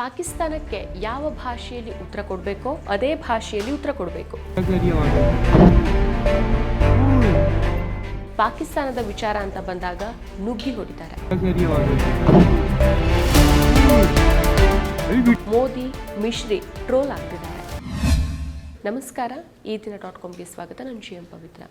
ಪಾಕಿಸ್ತಾನಕ್ಕೆ ಯಾವ ಭಾಷೆಯಲ್ಲಿ ಉತ್ತರ ಕೊಡಬೇಕೋ ಅದೇ ಭಾಷೆಯಲ್ಲಿ ಉತ್ತರ ಕೊಡಬೇಕು. ಪಾಕಿಸ್ತಾನದ ವಿಚಾರ ಅಂತ ಬಂದಾಗ ನುಗ್ಗಿ ಹೊಡಿತಾರೆ. ಮೋದಿ, ಮಿಶ್ರಿ ಟ್ರೋಲ್ ಆಗ್ತಿದ್ದಾರೆ. ನಮಸ್ಕಾರ, ಈ ದಿನ ಡಾಟ್ ಕಾಮ್ಗೆ ಸ್ವಾಗತ. ನಾನು ಜಿ ಎಂ ಪವಿತ್ರ.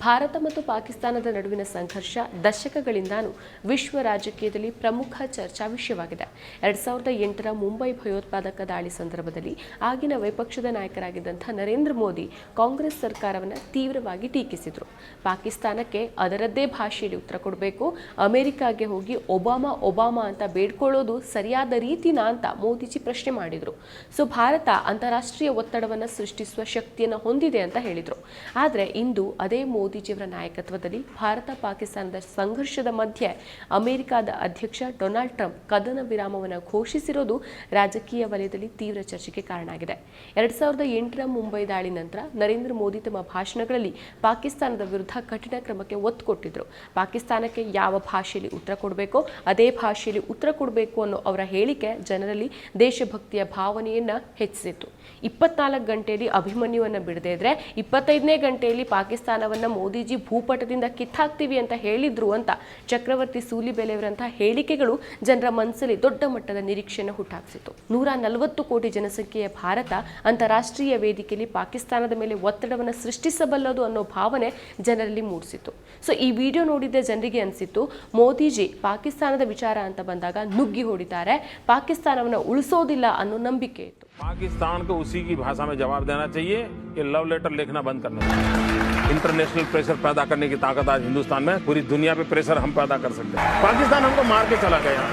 ಭಾರತ ಮತ್ತು ಪಾಕಿಸ್ತಾನದ ನಡುವಿನ ಸಂಘರ್ಷ ದಶಕಗಳಿಂದಾನು ವಿಶ್ವ ರಾಜಕೀಯದಲ್ಲಿ ಪ್ರಮುಖ ಚರ್ಚಾ ವಿಷಯವಾಗಿದೆ. ಎರಡ್ ಸಾವಿರದ ಎಂಟರ ಮುಂಬೈ ಭಯೋತ್ಪಾದಕ ದಾಳಿ ಸಂದರ್ಭದಲ್ಲಿ ಆಗಿನ ವಿಪಕ್ಷದ ನಾಯಕರಾಗಿದ್ದಂಥ ನರೇಂದ್ರ ಮೋದಿ ಕಾಂಗ್ರೆಸ್ ಸರ್ಕಾರವನ್ನು ತೀವ್ರವಾಗಿ ಟೀಕಿಸಿದರು. ಪಾಕಿಸ್ತಾನಕ್ಕೆ ಅದರದ್ದೇ ಭಾಷೆಯಲ್ಲಿ ಉತ್ತರ ಕೊಡಬೇಕು, ಅಮೆರಿಕಾಗೆ ಹೋಗಿ ಒಬಾಮಾ ಒಬಾಮಾ ಅಂತ ಬೇಡ್ಕೊಳ್ಳೋದು ಸರಿಯಾದ ರೀತಿನಾ ಅಂತ ಮೋದಿಜಿ ಪ್ರಶ್ನೆ ಮಾಡಿದರು. ಸೊ ಭಾರತ ಅಂತಾರಾಷ್ಟ್ರೀಯ ಒತ್ತಡವನ್ನು ಸೃಷ್ಟಿಸುವ ಶಕ್ತಿಯನ್ನು ಹೊಂದಿದೆ ಅಂತ ಹೇಳಿದರು. ಆದರೆ ಇಂದು ಅದೇ ಮೋದಿಜಿಯವರ ನಾಯಕತ್ವದಲ್ಲಿ ಭಾರತ ಪಾಕಿಸ್ತಾನದ ಸಂಘರ್ಷದ ಮಧ್ಯೆ ಅಮೆರಿಕದ ಅಧ್ಯಕ್ಷ ಡೊನಾಲ್ಡ್ ಟ್ರಂಪ್ ಕದನ ವಿರಾಮವನ್ನು ಘೋಷಿಸಿರೋದು ರಾಜಕೀಯ ವಲಯದಲ್ಲಿ ತೀವ್ರ ಚರ್ಚೆಗೆ ಕಾರಣ ಆಗಿದೆ ಎರಡ್ ಸಾವಿರದ ಮುಂಬೈ ದಾಳಿ ನಂತರ ನರೇಂದ್ರ ಮೋದಿ ತಮ್ಮ ಭಾಷಣಗಳಲ್ಲಿ ಪಾಕಿಸ್ತಾನದ ವಿರುದ್ಧ ಕಠಿಣ ಕ್ರಮಕ್ಕೆ ಒತ್ತು ಕೊಟ್ಟಿದ್ರು. ಪಾಕಿಸ್ತಾನಕ್ಕೆ ಯಾವ ಭಾಷೆಯಲ್ಲಿ ಉತ್ತರ ಕೊಡಬೇಕು ಅದೇ ಭಾಷೆಯಲ್ಲಿ ಉತ್ತರ ಕೊಡಬೇಕು ಅನ್ನೋ ಅವರ ಹೇಳಿಕೆ ಜನರಲ್ಲಿ ದೇಶಭಕ್ತಿಯ ಭಾವನೆಯನ್ನ ಹೆಚ್ಚಿಸಿತು ಇಪ್ಪತ್ನಾಲ್ಕು ಗಂಟೆಯಲ್ಲಿ ಅಭಿಮನ್ಯುವನ್ನು ಬಿಡದೇ ಇದ್ರೆ ಇಪ್ಪತ್ತೈದನೇ ಗಂಟೆಯಲ್ಲಿ ಪಾಕಿಸ್ತಾನವನ್ನ ಮೋದಿಜಿ ಭೂಪಟದಿಂದ ಕಿತ್ತಾಕ್ತೀವಿ ಅಂತ ಹೇಳಿದ್ರು ಅಂತ ಚಕ್ರವರ್ತಿ ಸೂಲಿಬೆಲೆಯವರಂತಹ ಹೇಳಿಕೆಗಳು ಜನರ ಮನಸ್ಸಲ್ಲಿ ದೊಡ್ಡ ಮಟ್ಟದ ನಿರೀಕ್ಷೆಯನ್ನು ಹುಟ್ಟಾಕ್ಸಿತು. ನೂರ ನಲವತ್ತು ಕೋಟಿ ಜನಸಂಖ್ಯೆಯ ಭಾರತ ಅಂತಾರಾಷ್ಟ್ರೀಯ ವೇದಿಕೆಯಲ್ಲಿ ಪಾಕಿಸ್ತಾನದ ಮೇಲೆ ಒತ್ತಡವನ್ನು ಸೃಷ್ಟಿಸಬಲ್ಲದು ಅನ್ನೋ ಭಾವನೆ ಜನರಲ್ಲಿ ಮೂಡಿಸಿತು. ಸೊ ಈ ವಿಡಿಯೋ ನೋಡಿದ ಜನರಿಗೆ ಅನಿಸಿತ್ತು, ಮೋದಿಜಿ ಪಾಕಿಸ್ತಾನದ ವಿಚಾರ ಅಂತ ಬಂದಾಗ ನುಗ್ಗಿ ಹೊಡಿತಾರೆ, ಪಾಕಿಸ್ತಾನವನ್ನು ಉಳಿಸೋದಿಲ್ಲ ಅನ್ನೋ ನಂಬಿಕೆ ಇತ್ತು. पाकिस्तान को उसी की भाषा में जवाब देना चाहिए कि लव लेटर लिखना बंद करना चाहिए। इंटरनेशनल प्रेशर पैदा करने की ताकत आज हिंदुस्तान में पूरी दुनिया पे प्रेशर हम पैदा कर सकते हैं। पाकिस्तान हमको मार के चला गया।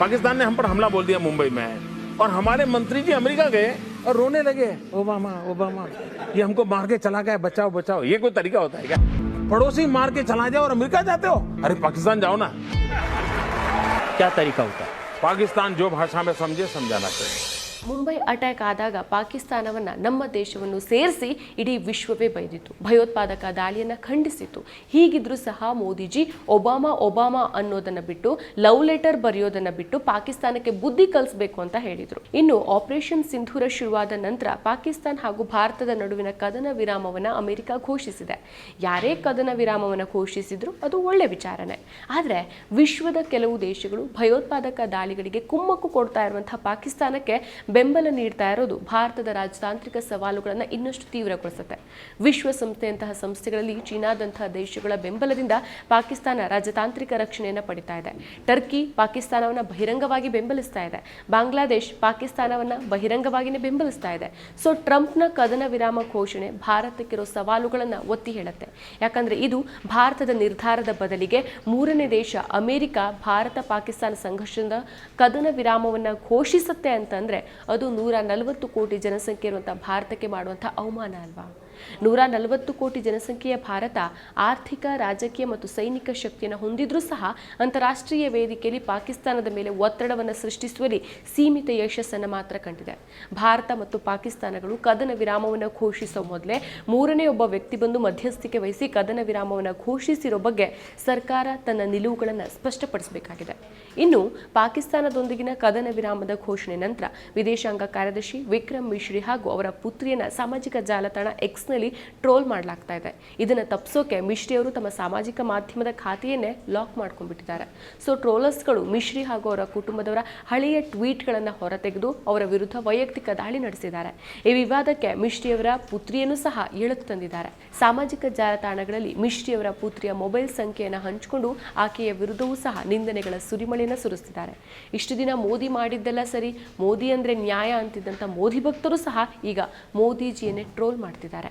पाकिस्तान ने हम पर हमला बोल दिया मुंबई में। और हमारे मंत्री जी अमेरिका गए और रोने लगे। ओबामा ओबामा ये हमको मार के चला गया। बचाओ बचाओ। ये कोई तरीका होता है क्या? पड़ोसी मार के चला जाओ और अमेरिका जाते हो? अरे पाकिस्तान जाओ ना। क्या तरीका होता है? पाकिस्तान जो भाषा में समझे समझाना चाहिए। ಮುಂಬೈ ಅಟ್ಯಾಕ್ ಆದಾಗ ಪಾಕಿಸ್ತಾನವನ್ನ ನಮ್ಮ ದೇಶವನ್ನು ಸೇರಿಸಿ ಇಡೀ ವಿಶ್ವವೇ ಬೈದಿತ್ತು. ಭಯೋತ್ಪಾದಕ ದಾಳಿಯನ್ನು ಖಂಡಿಸಿತ್ತು. ಹೀಗಿದ್ರೂ ಸಹ ಮೋದಿಜಿ ಒಬಾಮಾ ಒಬಾಮಾ ಅನ್ನೋದನ್ನ ಬಿಟ್ಟು ಲವ್ ಲೆಟರ್ ಬರೆಯೋದನ್ನು ಬಿಟ್ಟು ಪಾಕಿಸ್ತಾನಕ್ಕೆ ಬುದ್ಧಿ ಕಲಿಸಬೇಕು ಅಂತ ಹೇಳಿದರು. ಇನ್ನು ಆಪರೇಷನ್ ಸಿಂಧೂರ ಶುರುವಾದ ನಂತರ ಪಾಕಿಸ್ತಾನ ಹಾಗೂ ಭಾರತದ ನಡುವಿನ ಕದನ ವಿರಾಮವನ್ನ ಅಮೆರಿಕ ಘೋಷಿಸಿದೆ. ಯಾರೇ ಕದನ ವಿರಾಮವನ್ನ ಘೋಷಿಸಿದ್ರು ಅದು ಒಳ್ಳೆ ವಿಚಾರನೆ. ಆದರೆ ವಿಶ್ವದ ಕೆಲವು ದೇಶಗಳು ಭಯೋತ್ಪಾದಕ ದಾಳಿಗಳಿಗೆ ಕುಮ್ಮಕ್ಕು ಕೊಡ್ತಾ ಇರುವಂತಹ ಪಾಕಿಸ್ತಾನಕ್ಕೆ ಬೆಂಬಲ ನೀಡ್ತಾ ಇರೋದು ಭಾರತದ ರಾಜತಾಂತ್ರಿಕ ಸವಾಲುಗಳನ್ನು ಇನ್ನಷ್ಟು ತೀವ್ರಗೊಳಿಸುತ್ತೆ. ವಿಶ್ವಸಂಸ್ಥೆಯಂತಹ ಸಂಸ್ಥೆಗಳಲ್ಲಿ ಚೀನಾದಂತಹ ದೇಶಗಳ ಬೆಂಬಲದಿಂದ ಪಾಕಿಸ್ತಾನ ರಾಜತಾಂತ್ರಿಕ ರಕ್ಷಣೆಯನ್ನು ಪಡಿತಾ ಇದೆ. ಟರ್ಕಿ ಪಾಕಿಸ್ತಾನವನ್ನು ಬಹಿರಂಗವಾಗಿ ಬೆಂಬಲಿಸ್ತಾ ಇದೆ. ಬಾಂಗ್ಲಾದೇಶ್ ಪಾಕಿಸ್ತಾನವನ್ನು ಬಹಿರಂಗವಾಗಿಯೇ ಬೆಂಬಲಿಸ್ತಾ ಇದೆ. ಸೊ ಟ್ರಂಪ್ನ ಕದನ ವಿರಾಮ ಘೋಷಣೆ ಭಾರತಕ್ಕಿರೋ ಸವಾಲುಗಳನ್ನು ಒತ್ತಿ ಹೇಳುತ್ತೆ. ಯಾಕಂದ್ರೆ ಇದು ಭಾರತದ ನಿರ್ಧಾರದ ಬದಲಿಗೆ ಮೂರನೇ ದೇಶ ಅಮೆರಿಕ, ಭಾರತ, ಪಾಕಿಸ್ತಾನ ಸಂಘರ್ಷದ ಕದನ ವಿರಾಮವನ್ನು ಘೋಷಿಸುತ್ತೆ ಅಂತಂದ್ರೆ ಅದು ನೂರ ನಲವತ್ತು ಕೋಟಿ ಜನಸಂಖ್ಯೆ ಇರುವಂಥ ಭಾರತಕ್ಕೆ ಮಾಡುವಂಥ ಅವಮಾನ ಅಲ್ವಾ? ನೂರ ನಲವತ್ತು ಕೋಟಿ ಜನಸಂಖ್ಯೆಯ ಭಾರತ ಆರ್ಥಿಕ, ರಾಜಕೀಯ ಮತ್ತು ಸೈನಿಕ ಶಕ್ತಿಯನ್ನು ಹೊಂದಿದ್ರೂ ಸಹ ಅಂತಾರಾಷ್ಟ್ರೀಯ ವೇದಿಕೆಯಲ್ಲಿ ಪಾಕಿಸ್ತಾನದ ಮೇಲೆ ಒತ್ತಡವನ್ನು ಸೃಷ್ಟಿಸುವಲ್ಲಿ ಸೀಮಿತ ಯಶಸ್ಸನ್ನು ಮಾತ್ರ ಕಂಡಿದೆ. ಭಾರತ ಮತ್ತು ಪಾಕಿಸ್ತಾನಗಳು ಕದನ ವಿರಾಮವನ್ನು ಘೋಷಿಸುವ ಮೊದಲೇ ಮೂರನೇ ಒಬ್ಬ ವ್ಯಕ್ತಿ ಬಂದು ಮಧ್ಯಸ್ಥಿಕೆ ವಹಿಸಿ ಕದನ ವಿರಾಮವನ್ನು ಘೋಷಿಸಿರೋ ಬಗ್ಗೆ ಸರ್ಕಾರ ತನ್ನ ನಿಲುವುಗಳನ್ನು ಸ್ಪಷ್ಟಪಡಿಸಬೇಕಾಗಿದೆ. ಇನ್ನು ಪಾಕಿಸ್ತಾನದೊಂದಿಗಿನ ಕದನ ವಿರಾಮದ ಘೋಷಣೆ ನಂತರ ವಿದೇಶಾಂಗ ಕಾರ್ಯದರ್ಶಿ ವಿಕ್ರಮ್ ಮಿಶ್ರಿ ಹಾಗೂ ಅವರ ಪುತ್ರಿಯನ್ನ ಸಾಮಾಜಿಕ ಜಾಲತಾಣ ಎಕ್ಸ್ನಲ್ಲಿ ಟ್ರೋಲ್ ಮಾಡಲಾಗ್ತಾ ಇದೆ. ಇದನ್ನು ತಪ್ಪಿಸೋಕೆ ಮಿಶ್ರಿ ಅವರು ತಮ್ಮ ಸಾಮಾಜಿಕ ಮಾಧ್ಯಮದ ಖಾತೆಯನ್ನೇ ಲಾಕ್ ಮಾಡ್ಕೊಂಡ್ಬಿಟ್ಟಿದ್ದಾರೆ. ಸೊ ಟ್ರೋಲರ್ಸ್ಗಳು ಮಿಶ್ರಿ ಹಾಗೂ ಅವರ ಕುಟುಂಬದವರ ಹಳೆಯ ಟ್ವೀಟ್ಗಳನ್ನು ಹೊರತೆಗೆದು ಅವರ ವಿರುದ್ಧ ವೈಯಕ್ತಿಕ ದಾಳಿ ನಡೆಸಿದ್ದಾರೆ. ಈ ವಿವಾದಕ್ಕೆ ಮಿಶ್ರಿಯವರ ಪುತ್ರಿಯನ್ನು ಸಹ ಎಳೆದು ತಂದಿದ್ದಾರೆ. ಸಾಮಾಜಿಕ ಜಾಲತಾಣಗಳಲ್ಲಿ ಮಿಶ್ರಿಯವರ ಪುತ್ರಿಯ ಮೊಬೈಲ್ ಸಂಖ್ಯೆಯನ್ನು ಹಂಚಿಕೊಂಡು ಆಕೆಯ ವಿರುದ್ಧವೂ ಸಹ ನಿಂದನೆಗಳ ಸುರಿಮಳೆಯನ್ನು ಸುರಿಸ್ತಿದ್ದಾರೆ. ಇಷ್ಟು ದಿನ ಮೋದಿ ಮಾಡಿದ್ದೆಲ್ಲ ಸರಿ, ಮೋದಿ ಅಂದರೆ ನ್ಯಾಯ ಅಂತಿದ್ದಂಥ ಮೋದಿ ಭಕ್ತರು ಸಹ ಈಗ ಮೋದಿಜಿಯನ್ನೇ ಟ್ರೋಲ್ ಮಾಡ್ತಿದ್ದಾರೆ.